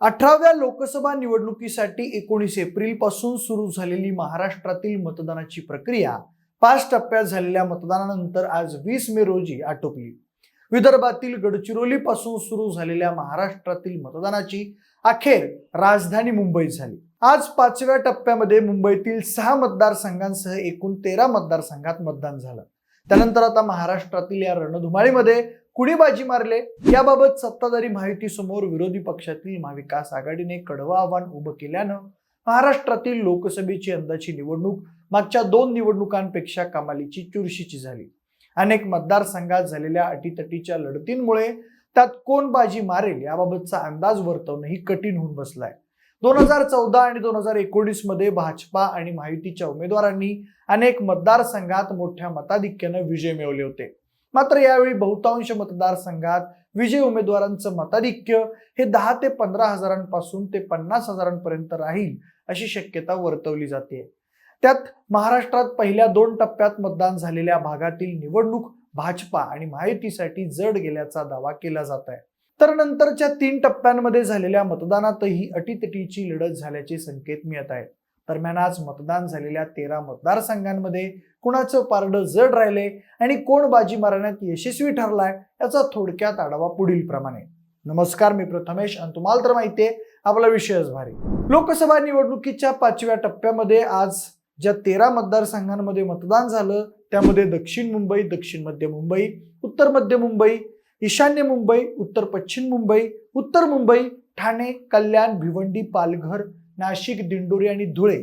अठराव्या लोकसभा निवडणुकीसाठी एकोणीस एप्रिलपासून सुरू झालेली महाराष्ट्रातील मतदानाची प्रक्रिया पाच टप्प्यात झालेल्या मतदानानंतर आज वीस मे रोजी आटोपली. विदर्भातील गडचिरोली पासून सुरू झालेल्या महाराष्ट्रातील मतदानाची अखेर राजधानी मुंबईत झाली. आज पाचव्या टप्प्यामध्ये मुंबईतील सहा मतदारसंघांसह एकूण तेरा मतदारसंघात मतदान झालं. त्यानंतर आता महाराष्ट्रातील या रणधुमाळीमध्ये कुणी बाजी मारले. याबाबत सत्ताधारी माहिती समोर विरोधी पक्षातील महाविकास आघाडीने कडवं आव्हान उभं केल्यानं महाराष्ट्रातील लोकसभेची यंदाची निवडणूक मागच्या दोन निवडणुकांपेक्षा कमालीची चुरशीची झाली. अनेक मतदारसंघात झालेल्या अटीतटीच्या लढतींमुळे त्यात कोण बाजी मारेल याबाबतचा अंदाज वर्तवणंही कठीण होऊन बसलाय. दोन हजार चौदा आणि दोन हजार एकोणीसमध्ये भाजपा आणि महायुतीच्या उमेदवारांनी अनेक मतदारसंघात मोठ्या मताधिक्यानं विजय मिळवले होते. मात्र यावेळी बहुतांश मतदारसंघात विजय उमेदवारांचं मताधिक्य हे दहा ते पंधरा हजारांपासून ते पन्नास हजारांपर्यंत राहील अशी शक्यता वर्तवली जाते. त्यात महाराष्ट्रात पहिल्या दोन टप्प्यात मतदान झालेल्या भागातील निवडणूक भाजपा आणि महायुतीसाठी जड गेल्याचा दावा केला जात आहे. तर नंतरच्या तीन टप्प्यांमध्ये झालेल्या मतदानातही अटीतटीची लढत झाल्याचे संकेत मिळत आहेत. दरम्यान आज मतदान झालेल्या तेरा मतदारसंघांमध्ये कुणाचं पारडं जड राहिले आणि कोण बाजी मारण्यात यशस्वी ठरलाय याचा थोडक्यात आढावा पुढील प्रमाणे. नमस्कार मी प्रथमेश आणि तुम्हाला तर माहितीये आपला विषयच भारी. लोकसभा निवडणुकीच्या पाचव्या टप्प्यामध्ये आज ज्या तेरा मतदारसंघांमध्ये मतदान झालं त्यामध्ये दक्षिण मुंबई दक्षिण मध्य मुंबई उत्तर मध्य मुंबई ईशान्य मुंबई उत्तर पश्चिम मुंबई उत्तर मुंबई ठाणे कल्याण भिवंडी पालघर नाशिक दिंडोरी आणि धुळे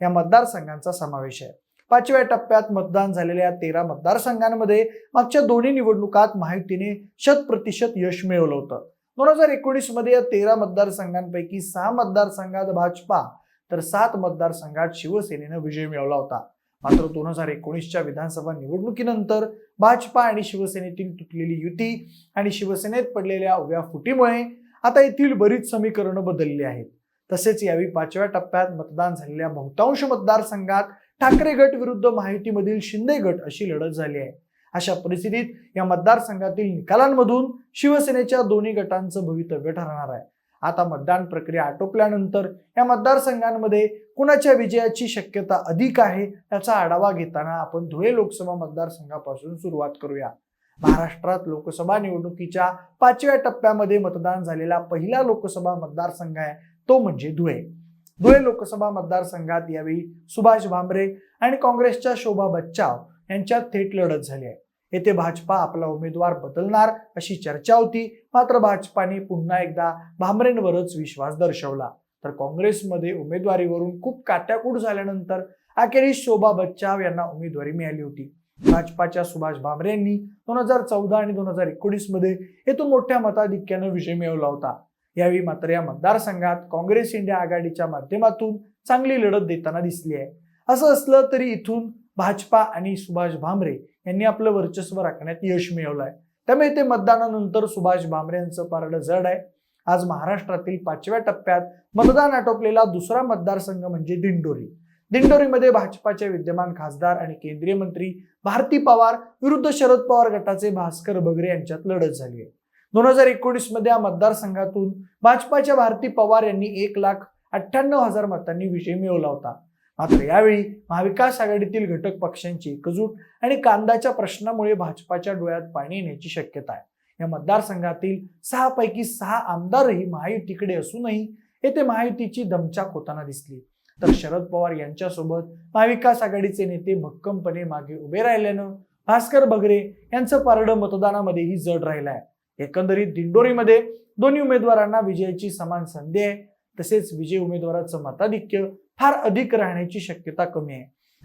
या मतदारसंघांचा समावेश आहे. पाचव्या टप्प्यात मतदान झालेल्या तेरा मतदारसंघांमध्ये मागच्या दोन्ही निवडणुकात माहितीने शत प्रतिशत यश मिळवलं होतं. दोन हजार एकोणीसमध्ये या तेरा मतदारसंघांपैकी सहा मतदारसंघात भाजपा तर सात मतदारसंघात शिवसेनेनं विजय मिळवला होता. मात्र दोन हजार एकोणीसच्या विधानसभा निवडणुकीनंतर भाजपा आणि शिवसेनेतील तुटलेली युती आणि शिवसेनेत पडलेल्या उभ्या फुटीमुळे आता येथील बरीच समीकरणं बदलली आहेत. तसेच यावेळी पाचव्या टप्प्यात मतदान झालेल्या बहुतांश मतदारसंघात ठाकरे गट विरुद्ध माहितीमधील शिंदे गट अशी लढत झाली आहे. अशा परिस्थितीत या मतदारसंघातील निकालांमधून शिवसेनेच्या दोन्ही गटांचं भवितव्य ठरणार आहे. आता मतदान प्रक्रिया आटोपल्यानंतर या मतदारसंघांमध्ये कुणाच्या विजयाची शक्यता अधिक आहे याचा आढावा घेताना आपण धुळे लोकसभा मतदारसंघापासून सुरुवात करूया. महाराष्ट्रात लोकसभा निवडणुकीच्या पाचव्या टप्प्यामध्ये मतदान झालेला पहिला लोकसभा मतदारसंघ आहे. तो म्हणजे धुळे. धुळे लोकसभा मतदारसंघात यावेळी सुभाष भामरे आणि काँग्रेसच्या शोभा बच्चाव यांच्यात थेट लढत झाली आहे. येथे भाजपा आपला उमेदवार बदलणार अशी चर्चा होती. मात्र भाजपाने पुन्हा एकदा भामरेंवरच विश्वास दर्शवला. तर काँग्रेसमध्ये उमेदवारीवरून खूप काट्याकूट झाल्यानंतर अखेरीस शोभा बच्चाव यांना उमेदवारी मिळाली होती. भाजपाच्या सुभाष भामरे यांनी दोन हजार चौदा आणि दोन हजार एकोणीसमध्ये येथून मोठ्या मताधिक्यानं विजय मिळवला होता. यावेळी मात्र या मतदारसंघात काँग्रेस इंडिया आघाडीच्या माध्यमातून चांगली लढत देताना दिसली आहे. असं असलं तरी इथून भाजपा आणि सुभाष भामरे यांनी आपलं वर्चस्व राखण्यात यश मिळवलं आहे. त्यामुळे ते मतदानानंतर सुभाष भामरे यांचं पारडं जड आहे. आज महाराष्ट्रातील पाचव्या टप्प्यात मतदान आटोपलेला दुसरा मतदारसंघ म्हणजे दिंडोरी. दिंडोरीमध्ये भाजपाचे विद्यमान खासदार आणि केंद्रीय मंत्री भारती पवार विरुद्ध शरद पवार गटाचे भास्कर बगरे यांच्यात लढत झाली आहे. दोन हजार एकोणीसमध्ये या मतदारसंघातून भाजपाच्या भारती पवार यांनी एक लाख अठ्ठ्याण्णव हजार मतांनी विजय मिळवला होता. मात्र यावेळी महाविकास आघाडीतील घटक पक्षांची एकजूट आणि कांद्याच्या प्रश्नामुळे भाजपाच्या डोळ्यात पाणी येण्याची शक्यता आहे. या मतदारसंघातील सहा पैकी सहा आमदारही महायुतीकडे असूनही येथे महायुतीची दमछाक होताना दिसली. तर शरद पवार यांच्यासोबत महाविकास आघाडीचे नेते भक्कमपणे मागे उभे राहिल्यानं भास्कर बगरे यांचं पारडं मतदानामध्येही जड राहिलं आहे. एकंदरीत दिंडोरीमध्ये दोन्ही उमेदवारांना विजयाची समान संधी आहे. तसेच विजय उमेदवाराचं मताधिक्य फार अधिक राहण्याची शक्यता कमी आहे.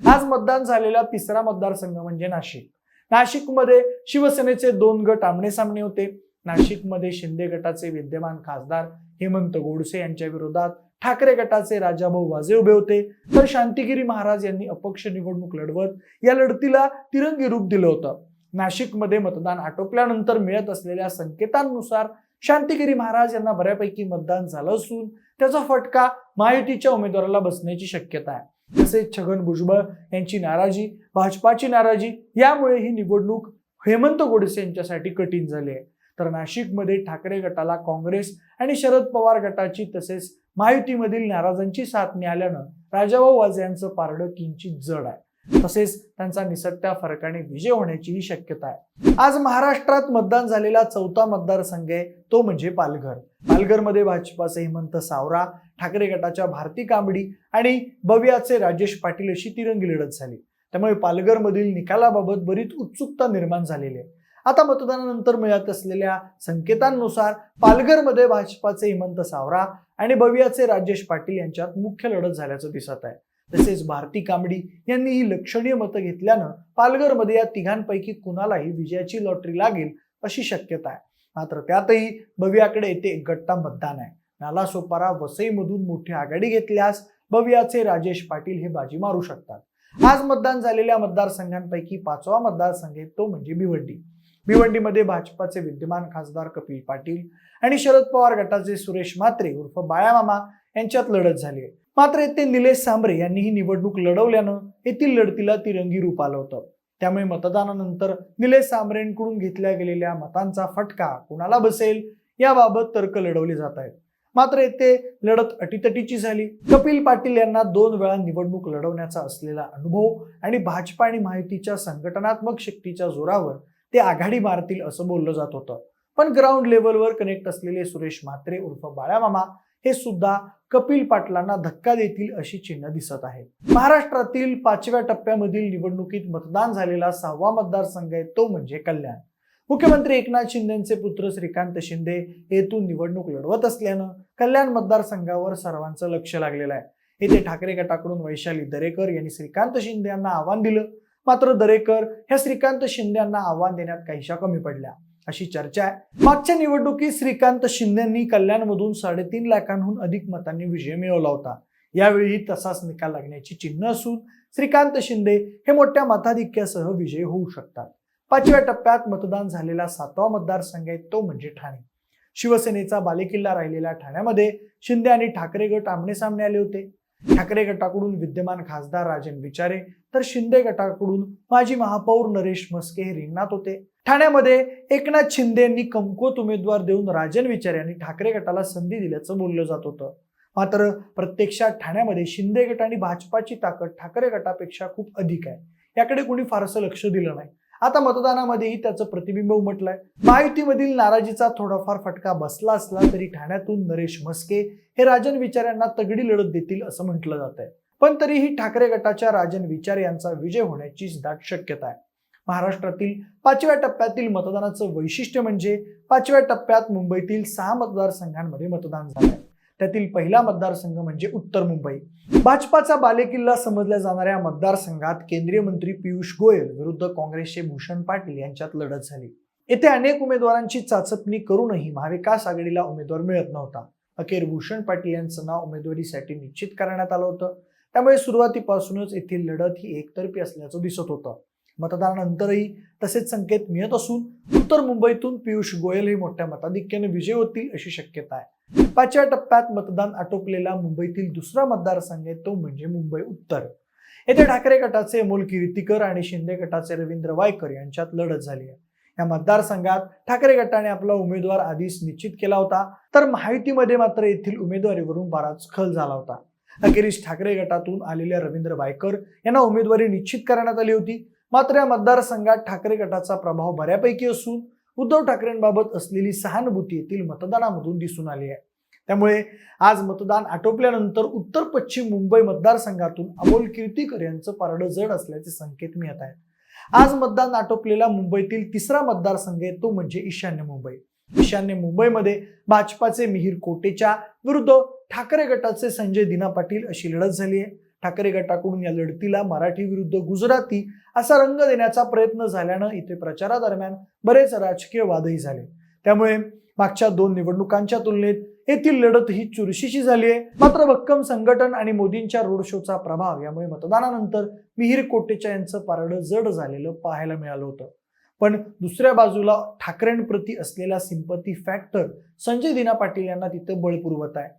आज मतदान झालेला तिसरा मतदारसंघ म्हणजे नाशिक. नाशिकमध्ये शिवसेनेचे दोन गट आमने सामने होते. नाशिकमध्ये शिंदे गटाचे विद्यमान खासदार हेमंत गोडसे यांच्या विरोधात ठाकरे गटाचे राजाभाऊ वाजे उभे होते. तर शांतिगिरी महाराज यांनी अपक्ष निवडणूक लढवत या लढतीला तिरंगी रूप दिलं होतं. नाशिकमध्ये मतदान आटोपल्यानंतर मिळत असलेल्या संकेतांनुसार शांतिगिरी महाराज यांना बऱ्यापैकी मतदान झालं असून त्याचा फटका महायुतीच्या उमेदवाराला बसण्याची शक्यता आहे. तसेच छगन भुजबळ यांची नाराजी भाजपाची नाराजी यामुळे ही निवडणूक हेमंत गोडसे यांच्यासाठी कठीण झाली आहे. तर नाशिकमध्ये ठाकरे गटाला काँग्रेस आणि शरद पवार गटाची तसेच महायुतीमधील नाराजांची साथ मिळाल्यानं राजाभाऊ वाजे यांचं पारडं किंचित जड आहे. तसेच त्यांचा निसटत्या फरकाने विजय होण्याचीही शक्यता आहे. आज महाराष्ट्रात मतदान झालेला चौथा मतदारसंघ आहे तो म्हणजे पालघर. पालघरमध्ये भाजपाचे हेमंत सावरा ठाकरे गटाच्या भारती कांबडी आणि बवियाचे राजेश पाटील अशी तिरंगी लढत झाली. त्यामुळे पालघरमधील निकालाबाबत बरीच उत्सुकता निर्माण झालेली आहे. आता मतदानानंतर मिळत असलेल्या संकेतांनुसार पालघरमध्ये भाजपाचे हेमंत सावरा आणि बवियाचे राजेश पाटील यांच्यात मुख्य लढत झाल्याचं दिसत आहे. तसेच भारती कांबडी यांनी ही लक्षणीय मतं घेतल्यानं पालघरमध्ये या तिघांपैकी कुणालाही विजयाची लॉटरी लागेल अशी शक्यता आहे. मात्र त्यातही भव्याकडे येथे एक गट्टा मतदान आहे. नालासोपारा वसईमधून मोठी आघाडी घेतल्यास भव्याचे राजेश पाटील हे बाजी मारू शकतात. आज मतदान झालेल्या मतदारसंघांपैकी पाचवा मतदारसंघ तो म्हणजे भिवंडी. भिवंडीमध्ये भाजपाचे विद्यमान खासदार कपिल पाटील आणि शरद पवार गटाचे सुरेश म्हात्रे उर्फ बाळामामा यांच्यात लढत झाली आहे. मात्र येथे निलेश सांबरे यांनी ही निवडणूक लढवल्यानं येथील लढतीला तिरंगी रूप आलं होतं. त्यामुळे मतदानानंतर निलेश सांबरेंकडून घेतल्या गेलेल्या मतांचा फटका कुणाला बसेल याबाबत तर्क लढवले जात आहेत. मात्र येथे लढत अटीतटीची झाली. कपिल पाटील यांना दोन वेळा निवडणूक लढवण्याचा असलेला अनुभव आणि भाजपा आणि माहितीच्या संघटनात्मक शक्तीच्या जोरावर ते आघाडी मारतील असं बोललं जात होतं. पण ग्राउंड लेवलवर कनेक्ट असलेले सुरेश म्हात्रे उर्फ बाळामामा हे सुद्धा कपिल पाटलांना धक्का देतील अशी चिन्ह दिसत आहेत महाराष्ट्रातील पाचव्या टप्प्यामधील निवडणुकीत मतदान झालेला सहावा मतदारसंघ आहे तो म्हणजे कल्याण. मुख्यमंत्री एकनाथ शिंदेचे पुत्र श्रीकांत शिंदे येथून निवडणूक लढवत असल्यानं कल्याण मतदारसंघावर सर्वांचं लक्ष लागलेलं आहे. येथे ठाकरे गटाकडून वैशाली दरेकर यांनी श्रीकांत शिंदे यांना आव्हान दिलं. मात्र दरेकर ह्या श्रीकांत शिंदे यांना आव्हान देण्यात काहीशा कमी पडल्या. अशी चर्चा आहे. मागच्या निवडणुकीत श्रीकांत शिंदेंनी कल्याणमधून साडेतीन लाखांहून अधिक मतांनी विजय मिळवला होता. यावेळी तसाच निकाल लागण्याची चिन्ह असून श्रीकांत शिंदे हे मोठ्या मताधिक्यासह विजयी होऊ शकतात. पाचव्या टप्प्यात मतदान झालेला सातवा मतदारसंघ आहे तो म्हणजे ठाणे. शिवसेनेचा बालेकिल्ला राहिलेल्या ठाण्यामध्ये शिंदे आणि ठाकरे गट आमने सामने आले होते. ठाकरे गटाकडून विद्यमान खासदार राजन विचारे तर शिंदे गटाकडून माजी महापौर नरेश मस्के हे रिंगणात होते. ठाण्यामध्ये एकनाथ शिंदे यांनी कमकुवत उमेदवार देऊन राजन विचारे यांनी ठाकरे गटाला संधी दिल्याचं बोललं जात होतं. मात्र प्रत्यक्षात ठाण्यामध्ये शिंदे गट आणि भाजपाची ताकद ठाकरे गटापेक्षा खूप अधिक आहे. याकडे कोणी फारसं लक्ष दिलं नाही. आता मतदानामध्येही त्याचं प्रतिबिंब उमटलंय. महायुतीमधील नाराजीचा थोडाफार फटका बसला असला तरी ठाण्यातून नरेश म्हस्के हे राजन विचार यांना तगडी लढत देतील असं म्हटलं जात आहे पण तरीही ठाकरे गटाच्या राजन विचार यांचा विजय होण्याची दाट शक्यता आहे. महाराष्ट्रातील पाचव्या टप्प्यातील मतदानाचं वैशिष्ट्य म्हणजे पाचव्या टप्प्यात मुंबईतील सहा मतदारसंघांमध्ये मतदान झालंय. त्यातील पहिला मतदारसंघ म्हणजे उत्तर मुंबई. भाजपाचा बालेकिल्ला समजल्या जाणाऱ्या मतदारसंघात केंद्रीय मंत्री पियुष गोयल विरुद्ध काँग्रेसचे भूषण पाटील यांच्यात लढत झाली. येथे अनेक उमेदवारांची चाचपणी करूनही महाविकास आघाडीला उमेदवार मिळत नव्हता. अखेर भूषण पाटील यांचं नाव उमेदवारीसाठी निश्चित करण्यात आलं होतं. त्यामुळे सुरुवातीपासूनच येथील लढत ही एकतर्फी असल्याचं दिसत होतं. मतदानानंतरही तसेच संकेत मिळत असून उत्तर मुंबईतून पियुष गोयल हे मोठ्या मताधिक्याने विजय होतील अशी शक्यता आहे. पाचव्या टप्प्यात मतदान आटोपलेला मुंबईतील दुसरा मतदारसंघ आहे तो म्हणजे मुंबई उत्तर. येथे ठाकरे गटाचे अमोल कीर्तीकर आणि शिंदे गटाचे रवींद्र वायकर यांच्यात लढत झाली आहे. या मतदारसंघात ठाकरे गटाने आपला उमेदवार आधीच निश्चित केला होता तर माहितीमध्ये मात्र येथील उमेदवारीवरून बराच खल झाला होता. अखेरीस ठाकरे गटातून आलेल्या रवींद्र वायकर यांना उमेदवारी निश्चित करण्यात आली होती. मात्र या मतदारसंघात ठाकरे गटाचा प्रभाव बऱ्यापैकी असून उद्धव ठाकरेंबाबत असलेली सहानुभूती येथील मतदानामधून दिसून आली आहे. त्यामुळे आज मतदान आटोपल्यानंतर उत्तर पश्चिम मुंबई मतदारसंघातून अमोल कीर्तीकर यांचं पारडं जड असल्याचे संकेत मिळत आहेत. आज मतदान आटोपलेला मुंबईतील तिसरा मतदारसंघ आहे तो म्हणजे ईशान्य मुंबई. ईशान्य मुंबईमध्ये भाजपाचे मिहीर कोटेच्या विरुद्ध ठाकरे गटाचे संजय दिना पाटील अशी लढत झाली आहे. ठाकरे गटाकडून या लढतीला मराठी विरुद्ध गुजराती असा रंग देण्याचा प्रयत्न झाल्यानं इथे प्रचारादरम्यान बरेच राजकीय वादही झाले. त्यामुळे मागच्या दोन निवडणुकांच्या तुलनेत येथील लढत ही चुरशीची झाली आहे. मात्र भक्कम संघटन आणि मोदींच्या रोड शोचा प्रभाव यामुळे मतदानानंतर मिहीर कोटेच्या यांचं पारडं जड झालेलं पाहायला मिळालं होतं. पण दुसऱ्या बाजूला ठाकरेंप्रती असलेला सिंपती फॅक्टर संजय दिना पाटील यांना तिथं बळ पुरवत आहे.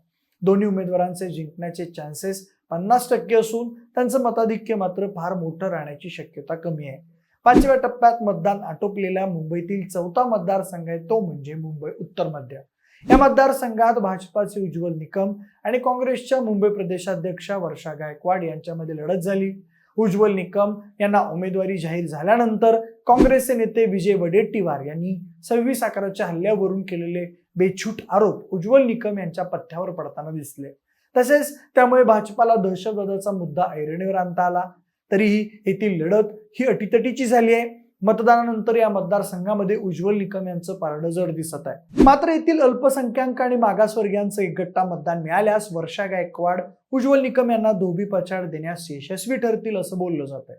दोन्ही उमेदवारांचे जिंकण्याचे चान्सेस पन्नास टक्के असून त्यांचं मताधिक्य मात्र फार मोठं राहण्याची शक्यता कमी आहे. पाचव्या टप्प्यात मतदान आटोपलेल्या मुंबईतील चौथा मतदारसंघ आहे तो म्हणजे मुंबई उत्तर मध्य. या मतदारसंघात भाजपाचे उज्ज्वल निकम आणि काँग्रेसच्या मुंबई प्रदेशाध्यक्षा वर्षा गायकवाड यांच्यामध्ये लढत झाली. उज्ज्वल निकम यांना उमेदवारी जाहीर झाल्यानंतर काँग्रेसचे नेते विजय वडेट्टीवार यांनी सव्वीस अकराच्या हल्ल्यावरून केलेले बेछूट आरोप उज्ज्वल निकम यांच्या पथ्यावर पडताना दिसले. तसेच त्यामुळे भाजपाला दहशतवादाचा मुद्दा ऐरणीवर आणता आला. तरीही येथील लढत ही अटीतटीची झाली आहे. मतदानानंतर या मतदारसंघामध्ये उज्ज्वल निकम यांचं पारडं जड दिसत आहे. मात्र येथील अल्पसंख्याक आणि मागासवर्गीयांचं एकगट्टा मतदान मिळाल्यास वर्षा गायकवाड उज्ज्वल निकम यांना धोबी पछाड देण्यास यशस्वी ठरतील असं बोललं जात आहे.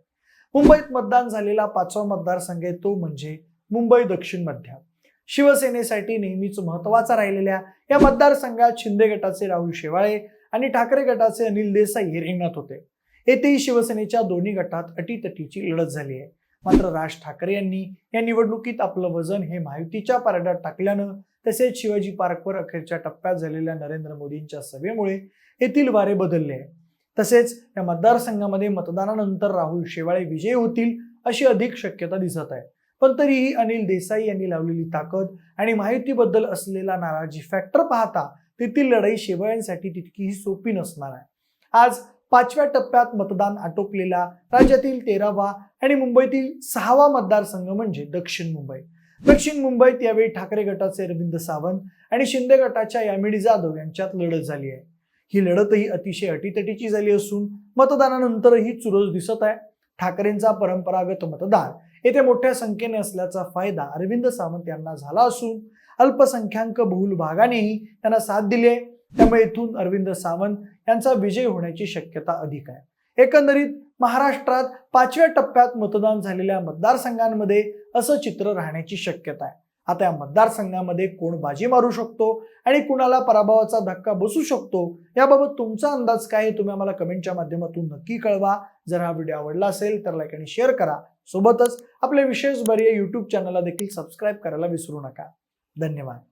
मुंबईत मतदान झालेला पाचवा मतदारसंघ आहे तो म्हणजे मुंबई दक्षिण मध्य. शिवसेनेसाठी नेहमीच महत्त्वाचा राहिलेल्या या मतदारसंघात शिंदे गटाचे राहुल शेवाळे आणि ठाकरे गटाचे अनिल देसाई हे रिंगणात होते. येथेही शिवसेनेच्या दोन्ही गटात अटीतटीची लढत झाली आहे. मात्र राज ठाकरे यांनी या निवडणुकीत आपलं वजन हे माहितीच्या पारड्यात टाकल्यानं तसेच शिवाजी पार्कवर अखेरच्या टप्प्यात झालेल्या नरेंद्र मोदींच्या सभेमुळे येथील वारे बदलले आहे तसेच या मतदारसंघामध्ये मतदानानंतर राहुल शेवाळे विजयी होतील अशी अधिक शक्यता दिसत आहे. पण तरीही अनिल देसाई यांनी लावलेली ताकद आणि माहितीबद्दल असलेला नाराजी फॅक्टर पाहता तेथील लढाई शेवाळ्यांसाठी तितकीही सोपी नसणार आहे. आज पाचव्या टप्प्यात मतदान आटोपलेला राज्यातील तेरावा आणि मुंबईतील सहावा मतदारसंघ म्हणजे दक्षिण मुंबई. दक्षिण मुंबईत यावेळी ठाकरे गटाचे अरविंद सावंत आणि शिंदे गटाच्या यामिनी जाधव यांच्यात लढत झाली आहे. ही लढतही अतिशय अटीतटीची झाली असून मतदानानंतरही चुरस दिसत आहे. ठाकरेंचा परंपरागत मतदार येथे मोठ्या संख्येने असल्याचा फायदा अरविंद सावंत यांना झाला असून अल्पसंख्याक बहुल भागानेही त्यांना साथ दिली आहे. त्यामुळे इथून अरविंद सावंत यांचा विजय होण्याची शक्यता अधिक आहे. एकंदरीत महाराष्ट्रात पाचव्या टप्प्यात मतदान झालेल्या मतदारसंघांमध्ये असं चित्र राहण्याची शक्यता आहे. आता या मतदारसंघामध्ये कोण बाजी मारू शकतो आणि कुणाला पराभवाचा धक्का बसू शकतो याबाबत तुमचा अंदाज काय तुम्ही आम्हाला कमेंटच्या माध्यमातून नक्की कळवा. जर हा व्हिडिओ आवडला असेल तर लाईक आणि शेअर करा. सोबतच आपले विशेष बरे यूट्यूब चॅनलला देखील सबस्क्राईब करायला विसरू नका. धन्यवाद